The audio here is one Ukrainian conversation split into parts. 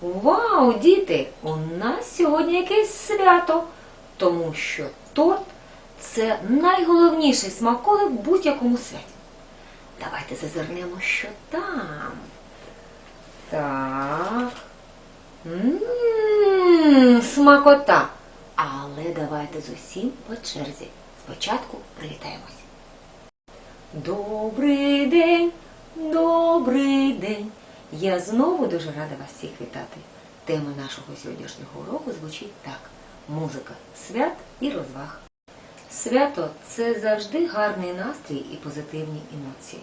Вау, діти! У нас сьогодні якесь свято, тому що торт це найголовніший смаколик в будь-якому святі. Давайте зазирнемо, що там. Так. Мм, смакота. Але давайте з усім по черзі. Спочатку привітаємось. Добрий день, добрий день. Я знову дуже рада вас всіх вітати. Тема нашого сьогоднішнього уроку звучить так: музика, свят і розваг. Свято це завжди гарний настрій і позитивні емоції.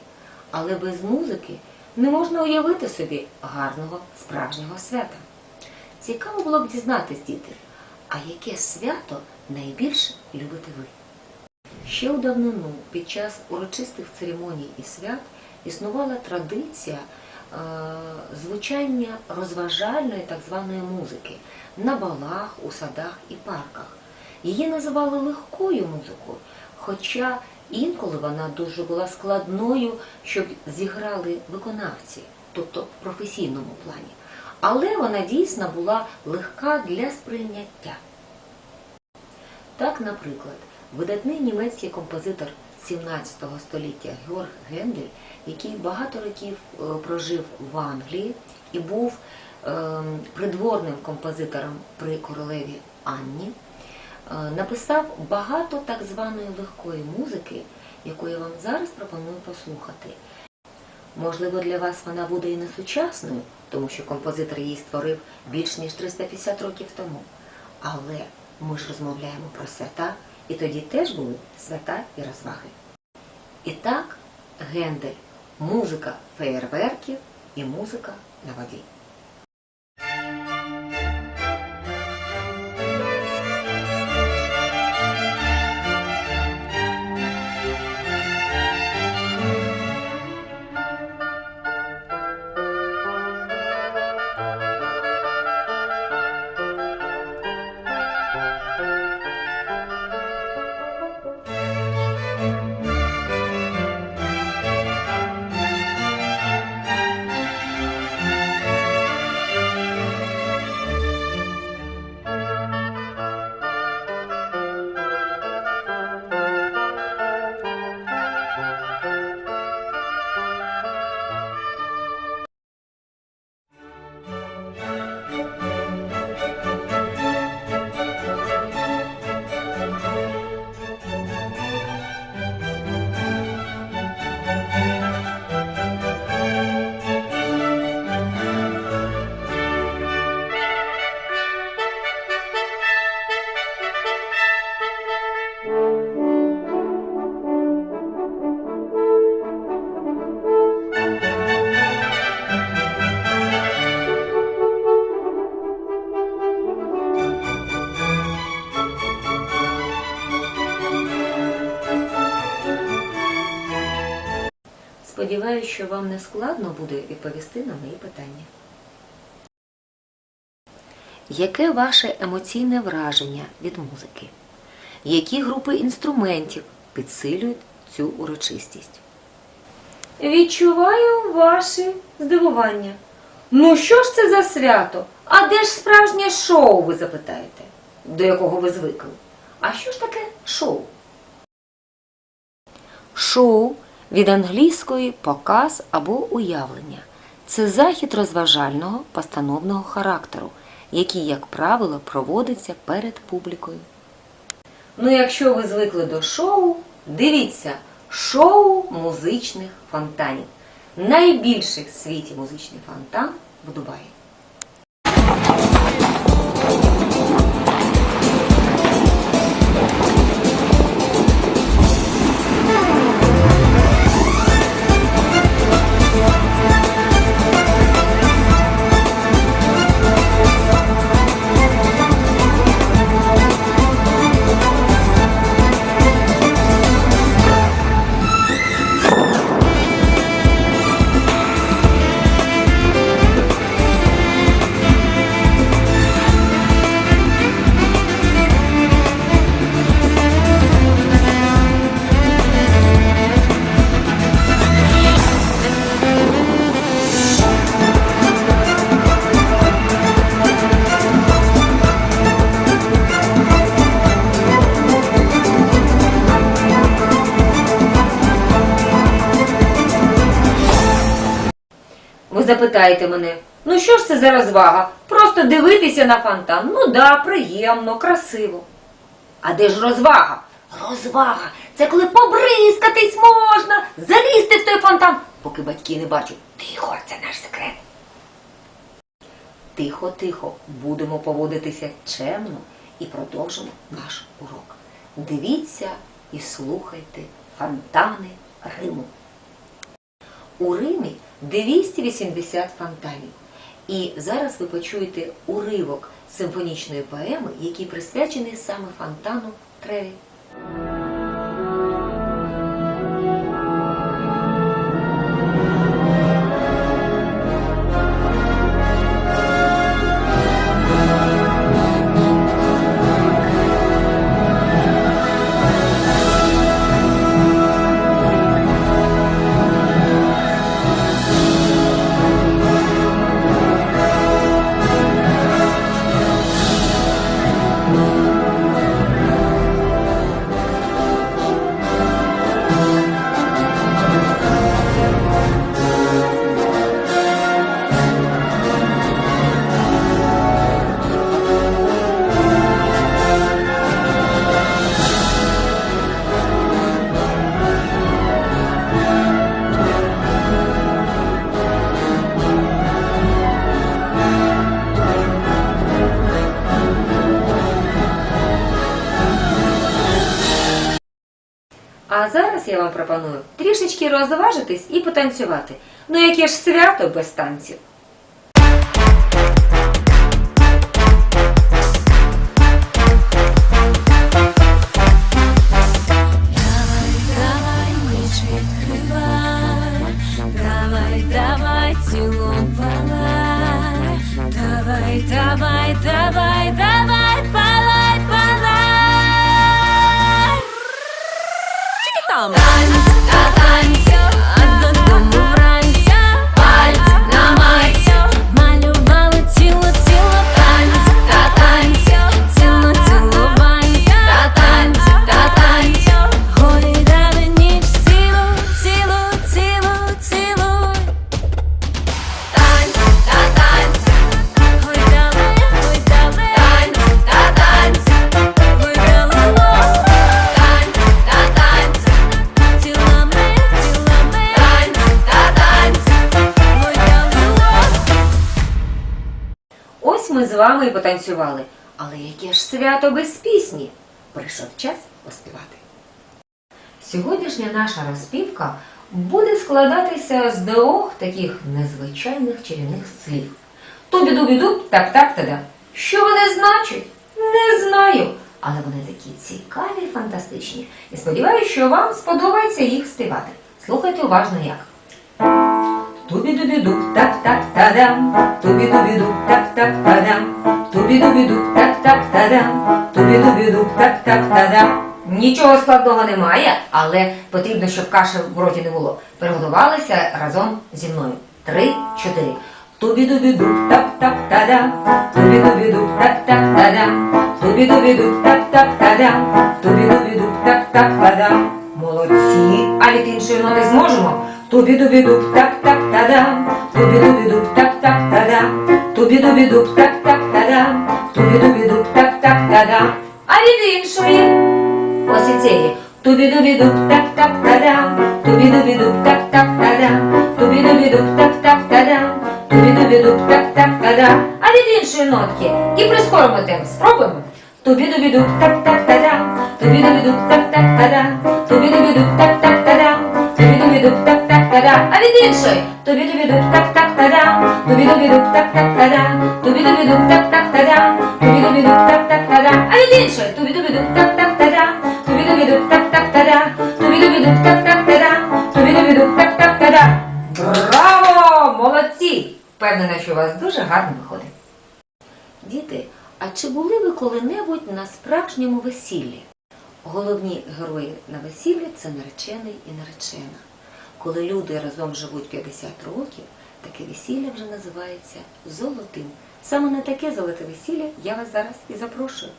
Але без музики не можна уявити собі гарного справжнього свята. Цікаво було б дізнатись, діти, а яке свято найбільше любите ви? Ще у давнину під час урочистих церемоній і свят існувала традиція звучання розважальної так званої музики на балах, у садах і парках. Її називали легкою музикою, хоча інколи вона дуже була складною, щоб зіграли виконавці, тобто в професійному плані. Але вона дійсно була легка для сприйняття. Так, наприклад, видатний німецький композитор 17 століття Георг Гендель, який багато років е, прожив в Англії і був ем, придворним композитором при королеві Анні, е, написав багато так званої легкої музики, яку я вам зараз пропоную послухати. Можливо, для вас вона буде і не сучасною, тому що композитор її створив більш ніж 350 років тому. Але ми ж розмовляємо про свята, і тоді теж були свята і розваги. І так, Гендель, музика феєрверків і музика на воді. Сподіваюсь, що вам не складно буде відповісти на мої питання. Яке ваше емоційне враження від музики? Які групи інструментів підсилюють цю урочистість? Відчуваю ваше здивування. Ну що ж це за свято? А де ж справжнє шоу, ви запитаєте, до якого ви звикли? А що ж таке шоу? Шоу від англійської показ або уявлення. Це захід розважального постановного характеру, який, як правило, проводиться перед публікою. Ну, якщо ви звикли до шоу, дивіться шоу музичних фонтанів. Найбільший в світі музичний фонтан в Дубаї. Запитаєте мене, ну що ж це за розвага? Просто дивитися на фонтан. Ну да, приємно, красиво. А де ж розвага? Розвага це коли побризкатись можна, залізти в той фонтан, поки батьки не бачать. Тихо, це наш секрет. Тихо, тихо, будемо поводитися чемно і продовжимо наш урок. Дивіться і слухайте фонтани Риму. У Римі 280 фонтанів. І зараз ви почуєте уривок симфонічної поеми, який присвячений саме фонтану Треві. Пропоную трішечки розважитись і потанцювати. Ну яке ж свято без танців? І потанцювали. Але яке ж свято без пісні? Прийшов час поспівати. Сьогоднішня наша розпівка буде складатися з двох таких незвичайних чарівних слів. Тубі-дубі-дуб, так-так-та-да. Що вони значать? Не знаю. Але вони такі цікаві фантастичні. І сподіваюся, що вам сподобається їх співати. Слухайте уважно як. Тубі-дубі-дуб, так-так-та-дам, тубі-дубі-дуб, так-так-та-дам, тубі-дубі-дуб, так-так-та-дам, тубі-дубі-дуб, так-так-та-дам. Нічого складного немає, але потрібно, щоб каші в роті не було. Приготувалися разом зі мною. Три, чотири. Тубі-дубі-дуб, так-так-та-дам, тубі-дубі-дуб, так-так-та-дам, тубі-дубі-дуб, так-так-та-дам, тубі-дубі-дуб, так-так-та-дам. Молодці, а від іншої ноти зможемо. Тубі-дубі-дуб, так-так-та-дам, тубі-дубі-дуб, так-так-та-дам, тубі-дубі-дуб, так-так-та-дам, тубі-дубі-дуб, так-так-та-дам. А від іншої ось і цієї. Тубі-дубі-дуб, так-так-та-дам, тубі-дубі-дуб, так-так-та-дам, тубі-дубі-дуб, так-так-та-дам, тубі-дубі-дуб, так-так-та-дам. А від іншої нотки і прискоримо темп. Спробуємо. Тубі-дубі-дуб, так-так-та-дам, тубі-дубі-дуб, так-так-та-дам, тубі-дубі-дуб, так-так-та-дам, тубі-дубі-дуб, так-так-та-дам. А від іншої. Тубі-дубі-дуб, так-так-та-дам, тубі-дубі-дуб, так-так-та-дам, тубі-дубі-дуб, так-так-та-дам, тубі-дубі-дуб, так-так-та-дам. А від іншої. Тубі-дубі-дуб, так-так-та-дам, тубі-дубі-дуб, так-так-та-дам, тубі-дубі-дуб, так-так-та-дам, тубі-дубі-дуб, так-так-та-дам. Браво! Молодці! Впевнена, що у вас дуже гарно виходить. Діти, а чи були ви коли-небудь на справжньому весіллі? Головні герої на весіллі це наречений і наречена. Коли люди разом живуть 50 років, таке весілля вже називається золотим. Саме на таке золоте весілля я вас зараз і запрошую.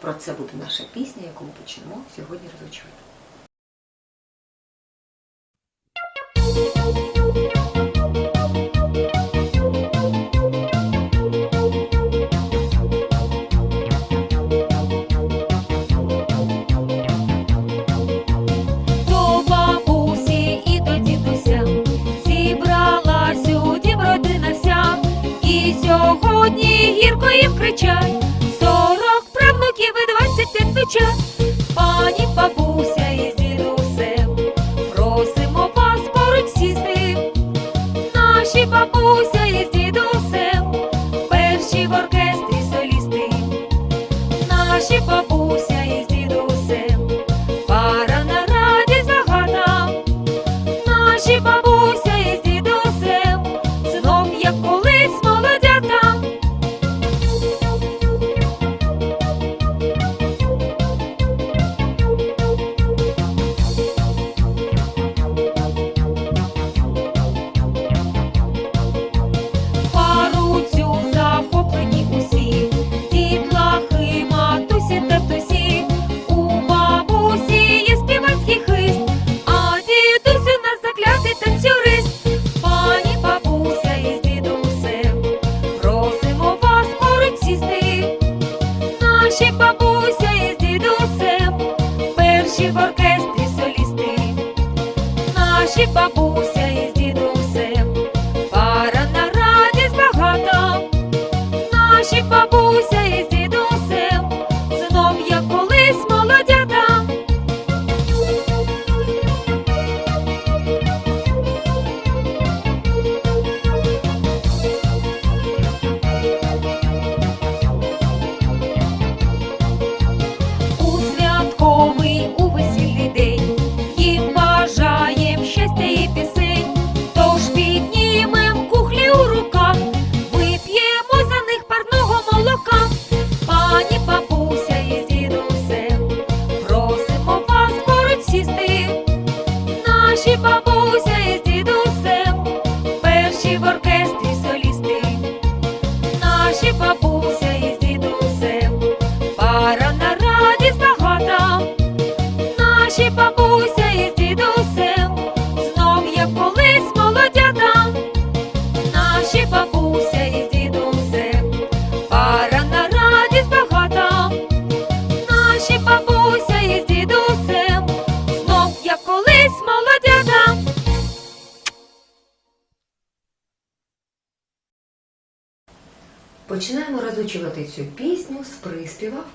Про це буде наша пісня, яку ми почнемо сьогодні розучувати. церквою кричать, сорок правнуків і двадцять п'ять дочат, пані бабу.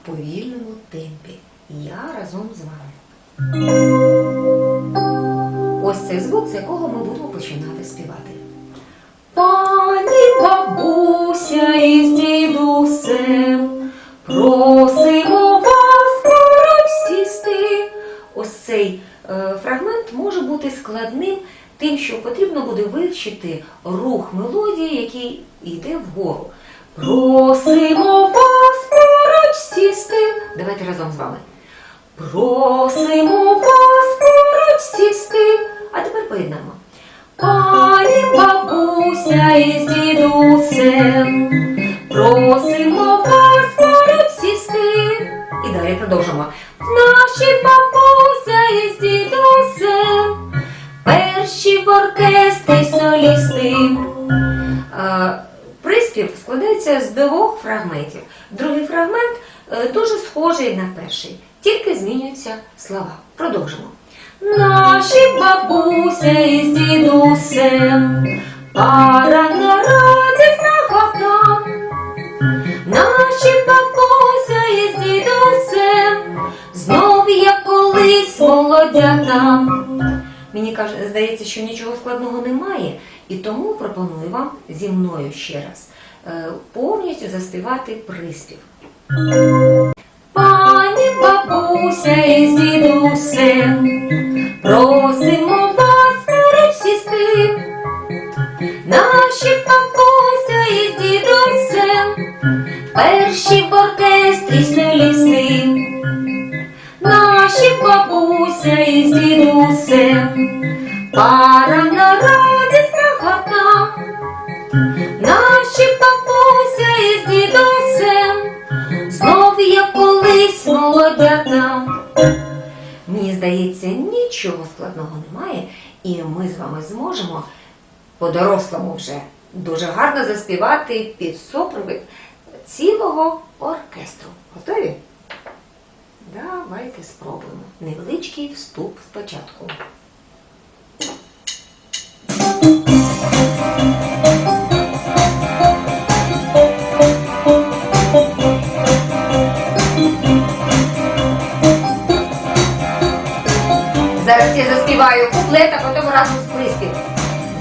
Повільному темпі. Я разом з вами. Ось цей звук, з якого ми будемо починати співати. Пані бабуся із дідусем, просимо вас поруч сісти. Ось цей е, фрагмент може бути складним тим, що потрібно буде вивчити рух мелодії, який йде вгору. Просимо вас сісти. Давайте разом з вами. Просимо вас поруч сісти. А тепер поєднаємо. Пані бабуся із дідусем, просимо вас поруч сісти. І далі продовжимо. Наші бабуся із дідусем, перші в оркестрі солісти. Приспів складається з двох фрагментів. Другий фрагмент е, дуже схожий на перший, тільки змінюються слова. Продовжимо. Наші бабуся із дідусем, пара на радість нагота. Наші бабуся із дідусем, знов як колись молодята. Мені каже, здається, що нічого складного немає, і тому пропоную вам зі мною ще раз е, повністю заспівати приспів. Бабуся із дідусем, просимо вас поруч сісти. Наші бабуся із дідусем, перші в оркестрі солісти. Наші бабуся із дідусем, пара складного немає, і ми з вами зможемо по-дорослому вже дуже гарно заспівати під супровід цілого оркестру. Готові? Давайте спробуємо. Невеличкий вступ спочатку.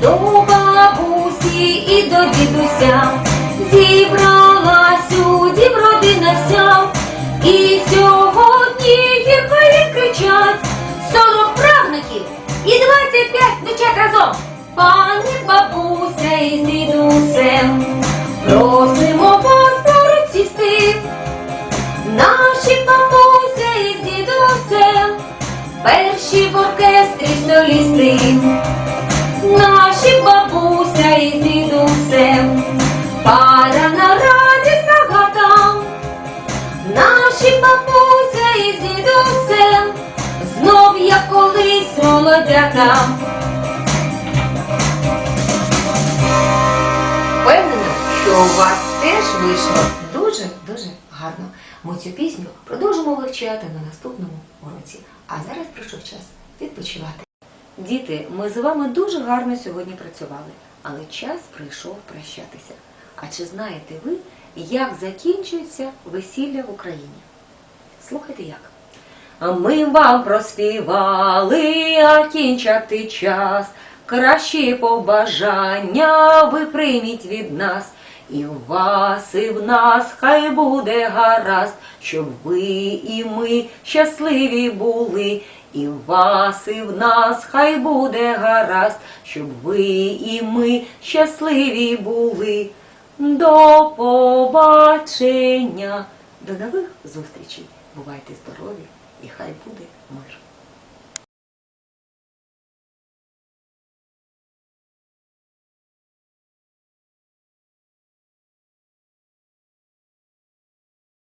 До бабусі і до дідуся зібралась дім родина вся. І сьогодні гірко їм кричать сорок правнуків і двадцять п'ять внучат разом. Пані бабуся із дідусем, просимо вас поруч сісти. Наші бабуся перші в оркестрі солісти. Наші бабуся із дідусем, пара на радість багата. Наші бабуся із дідусем, знов як колись молодята. Впевнена, що у вас теж вийшло дуже-дуже гарно. Ми цю пісню продовжимо вивчати на наступному уроці. А зараз прийшов час відпочивати. Діти, ми з вами дуже гарно сьогодні працювали, але час прийшов прощатися. А чи знаєте ви, як закінчується весілля в Україні? Слухайте як. Ми вам проспівали, а кінчати час. Кращі побажання ви прийміть від нас. І в вас, і в нас хай буде гаразд, щоб ви і ми щасливі були. І в вас, і в нас хай буде гаразд, щоб ви і ми щасливі були. До побачення. До нових зустрічей. Бувайте здорові і хай буде мир.